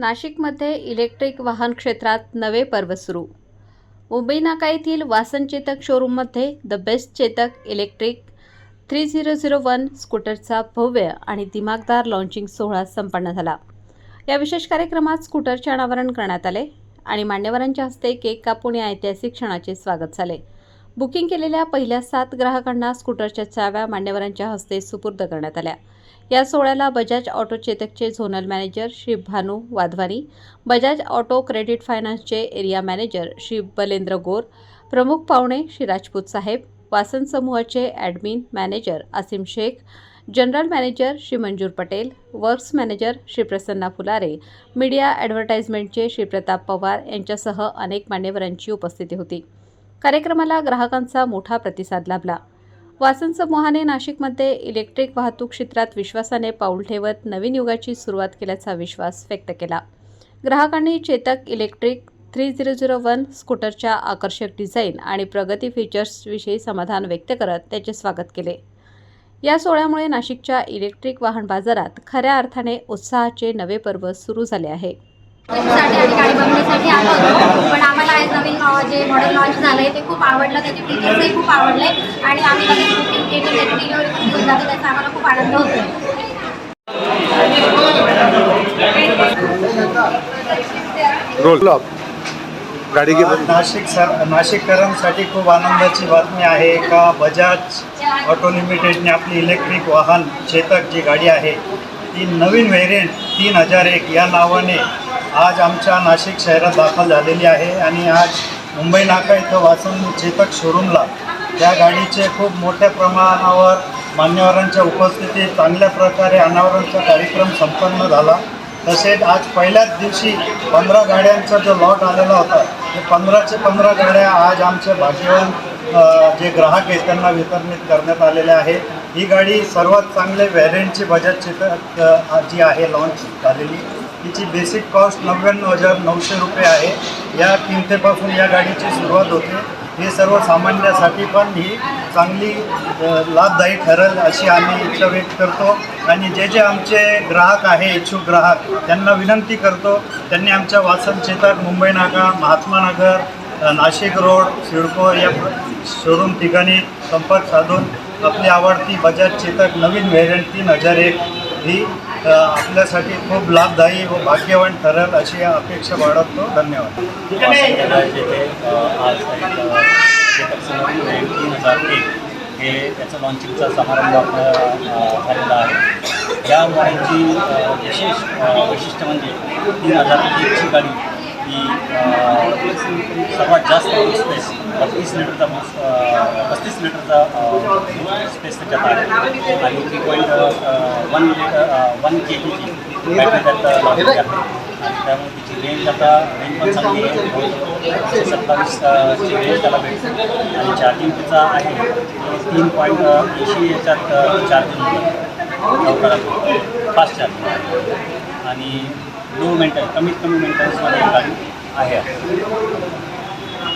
नाशिकमध्ये इलेक्ट्रिक वाहन क्षेत्रात नवे पर्व सुरू. मुंबई नाका येथील वासन चेतक शोरूममध्ये the best Chetak electric three zero zero one स्कूटरचा भव्य आणि दिमागदार लॉन्चिंग सोहळा संपन्न झाला. या विशेष कार्यक्रमात स्कूटरचे अनावरण करण्यात आले आणि मान्यवरांच्या हस्ते केक कापून या ऐतिहासिक क्षणाचे स्वागत झाले. बुकिंग केलेल्या पहिल्या सात ग्राहकांना स्कूटरच्या चाव्या मान्यवरांच्या हस्ते सुपूर्द करण्यात आल्या. या सोहळ्याला Bajaj auto चेतकचे zonal manager Shri Bhanu Wadhwani Bajaj auto credit फायनान्सचे एरिया मॅनेजर श्री बलेंद्र गोर प्रमुख पाहुणे श्री राजपूत साहेब वासन समूहाचे admin manager Asim Shaikh general manager Shri Manzoor Patel works manager Shri Prasanna Fulare media ॲडव्हर्टाइजमेंटचे Shri Pratap Pawar यांच्यासह अनेक मान्यवरांची उपस्थिती होती. कार्यक्रमाला ग्राहकांचा मोठा प्रतिसाद लाभला. वासन समूहाने नाशिकमध्ये इलेक्ट्रिक वाहतूक क्षेत्रात विश्वासाने पाऊल ठेवत नवीन युगाची सुरुवात केल्याचा विश्वास व्यक्त केला. ग्राहकांनी Chetak electric three zero zero one स्कूटरच्या आकर्षक डिझाईन आणि प्रगती फीचर्सविषयी समाधान व्यक्त करत त्याचे स्वागत केले. या सोहळ्यामुळे नाशिकच्या इलेक्ट्रिक वाहन बाजारात खऱ्या अर्थाने उत्साहाचे नवे पर्व सुरू झाले आहे. आणि गाडी बघण्यासाठी आलो होतो. पण आम्हाला आज नवीन अ, जे मॉडेल लॉन्च झालं आहे ते खूप आवडलं त्याचे फीचर्सही खूप आवडले आणि आम्ही लगेच बुकिंग केली त्याची डिलिव्हरी पण घेऊन जातो त्याचा आम्हाला खूप आनंद होतो. रोल. अप गाडी घे आज नाशिक सर नाशिककरांसाठी खूप आनंदाची बातमी आहे का? बजाज ऑटो लिमिटेडने आपली इलेक्ट्रिक वाहन चेतक जी गाडी आहे ती नवीन व्हेरियंट तीन हजार एक या नावाने आज आमच्या नाशिक शहरात दाखल झालेली आहे आणि आज मुंबई नाका इथं वाचून चेतक शोरूमला त्या गाडीचे खूप मोठ्या प्रमाणावर मान्यवरांच्या उपस्थितीत चांगल्या प्रकारे अनावरणचा कार्यक्रम संपन्न झाला. तसेच आज पहिल्याच दिवशी पंधरा गाड्यांचा जो लॉट आलेला होता ते पंधराचे पंधरा गाड्या आज आमचे भाग्यवान जे ग्राहक आहेत त्यांना वितरित करण्यात आलेल्या आहे. ही गाडी सर्वात चांगले व्हॅरियंटची बजाज चेतक जी आहे लॉन्च झालेली. तिची बेसिक कॉस्ट नव्याण्णव हजार नऊशे रुपये आहे. या किमतीपासून या गाडीची सुरुवात होते. हे सर्वसामान्यासाठी पण ही चांगली लाभदायी ठरेल अशी आम्ही इच्छा व्यक्त करतो. आणि जे जे आमचे ग्राहक आहे इच्छुक ग्राहक त्यांना विनंती करतो. त्यांनी आमच्या वासन चेतक मुंबई नाका महात्मा नगर नाशिक रोड सिडको या शोरूम ठिकाणी संपर्क साधून आपली आवडती बजाज चेतक नवीन व्हेरियंट तीन हजार एक ही आपल्यासाठी खूप लाभदायी व भाग्यवान ठरेल अशी अपेक्षा बाळगतो. धन्यवाद. तीन हजार एक हे त्याचं लॉन्चिंगचा समारंभ झालेला आहे या मॉडेलची विशेष वैशिष्ट्य म्हणजे तीन हजार एकची गाडी की सर्वात जास्त स्पेस बत्तीस लिटरचा पस्तीस लिटरचा स्पेस त्याच्यात आहे. आणि three point one litre one K जीची बॅटरी त्यात लावलेली आहे. आणि त्यामुळे तिची रेंज आता रेंज पण चांगली आहे. सत्तावीस ची रेंज त्याला भेटते. आणि चार्जिंग तिचा आहे तीन पॉईंट ऐंशी याच्यात चार्जिंग लवकरात फास्ट चार्जिंग आहे आणि लो मेंटेन कमीत कमी मेंटेनन्समध्ये गाडी आहे.